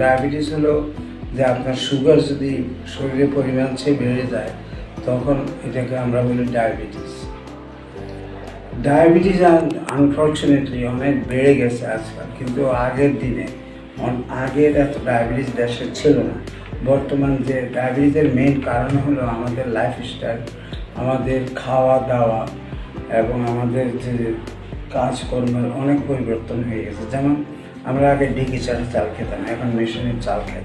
Diabetes হলো যে আপনার সুগার যদি শরীরে পরিমাণ চেয়ে বেড়ে যায়, তখন এটাকে আমরা বলি ডায়াবেটিস। ডায়াবেটিস আনফর্চুনেটলি অনেক বেড়ে গেছে আজকাল, কিন্তু আগের দিনে আগের এত ডায়াবেটিস দেশে ছিল না। বর্তমান যে ডায়াবেটিসের মেন কারণ হলো আমাদের লাইফস্টাইল আমাদের খাওয়া দাওয়া এবং আমাদের যে কাজকর্মের অনেক পরিবর্তন হয়ে গেছে। যেমন আমরা আগে ডিগি চাল চাল খেতাম, এখন মেশিনের চাল খাই।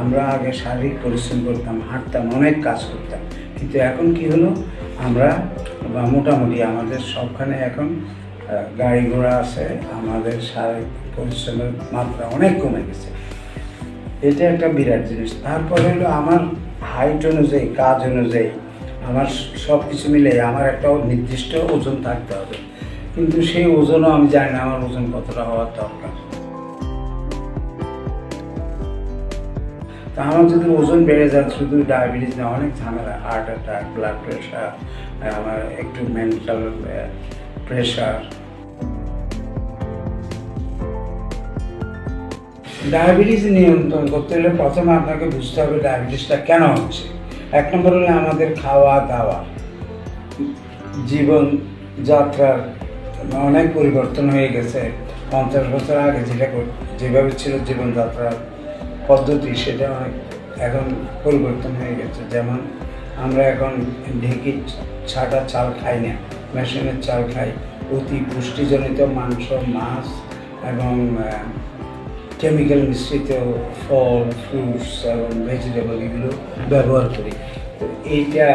আমরা আগে শারীরিক পরিশ্রম করতাম, হাঁটতাম, অনেক কাজ করতাম। কিন্তু এখন কি হলো? আমরা বা মোটামুটি আমাদের সবখানে এখন গাড়ি ঘোড়া আছে, আমাদের শারীরিক পরিশ্রমের মাত্রা অনেক কমে গেছে। এটা একটা বিরাট জিনিস। তারপরে হলো আমার হাইট অনুযায়ী, কাজ অনুযায়ী, আমার সব কিছু মিলে আমার একটা নির্দিষ্ট ওজন থাকতে হবে। কিন্তু সেই ওজনও আমি জানি না, আমার ওজন কতটা হওয়ার দরকার। তা আমার যদি ওজন বেড়ে যায়, শুধু ডায়াবেটিস না, অনেক ঝামেলা হার্ট অ্যাটাক ব্লাড প্রেশার আমার একটু মেন্টাল প্রেশার ডায়াবেটিস নিয়ন্ত্রণ করতে হলে প্রথমে আপনাকে বুঝতে হবে ডায়াবেটিসটা কেন হচ্ছে। এক নম্বর হলে আমাদের খাওয়া দাওয়া। জীবন যাত্রার অনেক পরিবর্তন হয়ে গেছে। পঞ্চাশ বছর আগে যেটা যেভাবে ছিল জীবনযাত্রার পদ্ধতি সেটা অনেক এখন পরিবর্তন হয়ে গেছে। যেমন আমরা এখন ঢেঁকি ছাটা চাল খাই না, মেশিনের চাল খাই। অতি পুষ্টিজনিত মাংস, মাছ এবং কেমিক্যাল মিশ্রিত ফল ফ্রুটস এবং ভেজিটেবল এগুলো ব্যবহার করি। তো এইটা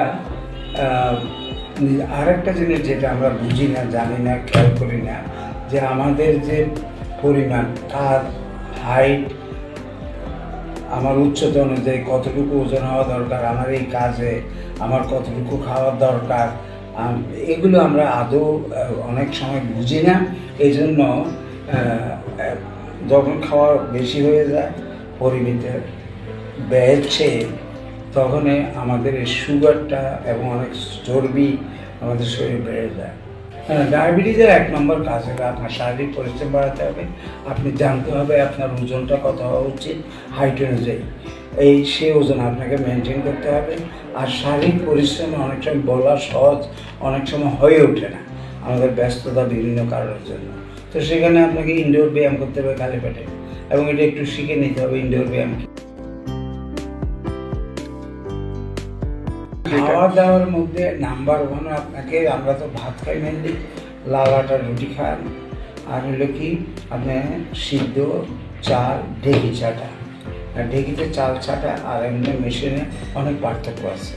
আরেকটা জিনিস যেটা আমরা বুঝি না, জানি না, খেয়াল করি না, যে আমাদের যে পরিমাণ, তার হাইট আমার উচ্চতা অনুযায়ী কতটুকু ওজন হওয়া দরকার, আমার এই কাজে আমার কতটুকু খাওয়ার দরকার এগুলো আমরা আদৌ অনেক সময় বুঝি না। এই জন্য যখন খাওয়া বেশি হয়ে যায় পরিমিতের ব্যয়ের চেয়ে, তখনই আমাদের সুগারটা এবং অনেক চর্বি আমাদের শরীরে বেড়ে যায়। ডায়াবেটিসের এক নম্বর কাজ হলো আপনার শারীরিক পরিশ্রম বাড়াতে হবে। আপনি জানতে হবে আপনার ওজনটা কত হওয়া উচিত হাইট অনুযায়ী। এই সে ওজন আপনাকে মেনটেন করতে হবে। আর শারীরিক পরিশ্রম অনেক সময় বলা সহজ, অনেক সময় হয়ে ওঠে না। আমাদের ব্যস্ততা বিভিন্ন কারণের জন্য। তো সেখানে আপনাকে ইনডোর ব্যায়াম করতে হবে খালি পেটে। এবং এটা একটু শিখে নিতে হবে ইনডোর ব্যায়াম খাওয়া দাওয়ার মধ্যে নাম্বার ওয়ান আপনাকে আমরা তো ভাত খাই মেনলি লাল আটার রুটি খান আর হলো কি আপনি সিদ্ধ চাল, ঢেকি ছাটা আর ঢেকিতে চাল ছাটা আর এমনি মেশিনে অনেক পার্থক্য আছে।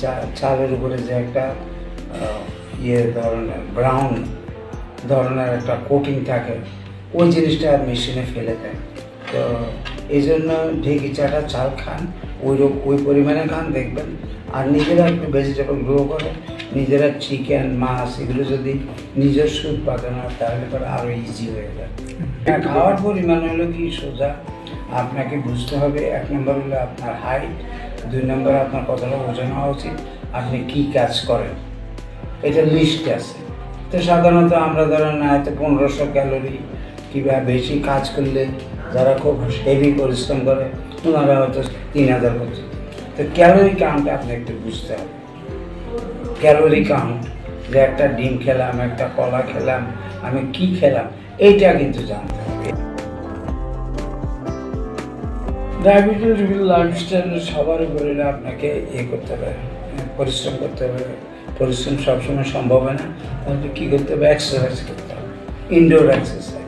চা, চালের উপরে যে একটা ইয়ে ধরনের ব্রাউন ধরনের একটা কোটিং থাকে, ওই জিনিসটা মেশিনে ফেলে দেয়। তো এই জন্য ঢেকি চাটা চাল খান। ওই ওই পরিমাণে খান দেখবেন। আর নিজেরা একটু ভেজিটেবল গ্রো করে নিজেরা চিকেন মাছ এগুলো যদি নিজস্ব উৎপাদন হয় তাহলে পরে আরও ইজি হয়ে যায়। খাওয়ার পরিমাণ হলো কি সোজা আপনাকে বুঝতে হবে এক নম্বর হলো আপনার হাইট দুই নম্বর আপনার কতটা ওজন হওয়া উচিত আপনি কী কাজ করেন। এটা লিস্ট আছে। তো সাধারণত আমরা ধরেন হয়তো পনেরোশো ক্যালোরি কিংবা বেশি কাজ করলে যারা খুব হেভি পরিশ্রম করে ওনারা হয়তো তিন হাজার পর্যন্ত তো ক্যালোরি কাউন্ট আপনি একটু বুঝতে হবে। ক্যালোরি কাউন্ট যে একটা ডিম খেলাম, একটা কলা খেলাম, আমি কি খেলাম, এইটা কিন্তু জানতে হবে। ডায়াবেটিস লাইফস্টাইল সবার উপরে আপনাকে ইয়ে করতে হবে, পরিশ্রম করতে হবে। পরিশ্রম সবসময় সম্ভব হয় না। তাহলে কী করতে হবে? এক্সারসাইজ করতে হবে। ইনডোর এক্সারসাইজ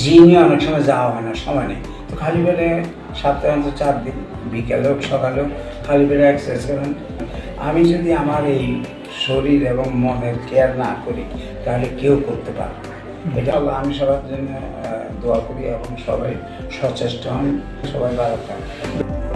জিমে অনেক সময় যাওয়া হয় না, সময় নেই। তো খালি পেটে অন্তত চার দিন, বিকেলে হোক, সকাল হোক, খালি পেটে এক্সারসাইজ করেন। আমি যদি আমার এই শরীর এবং মনের কেয়ার না করি, তাহলে কেউ করতে পারবে এটা হলো আমি সবার জন্য দোয়া করি এবং সবাই সচেষ্ট হন, সবাই ভালো থাকেন।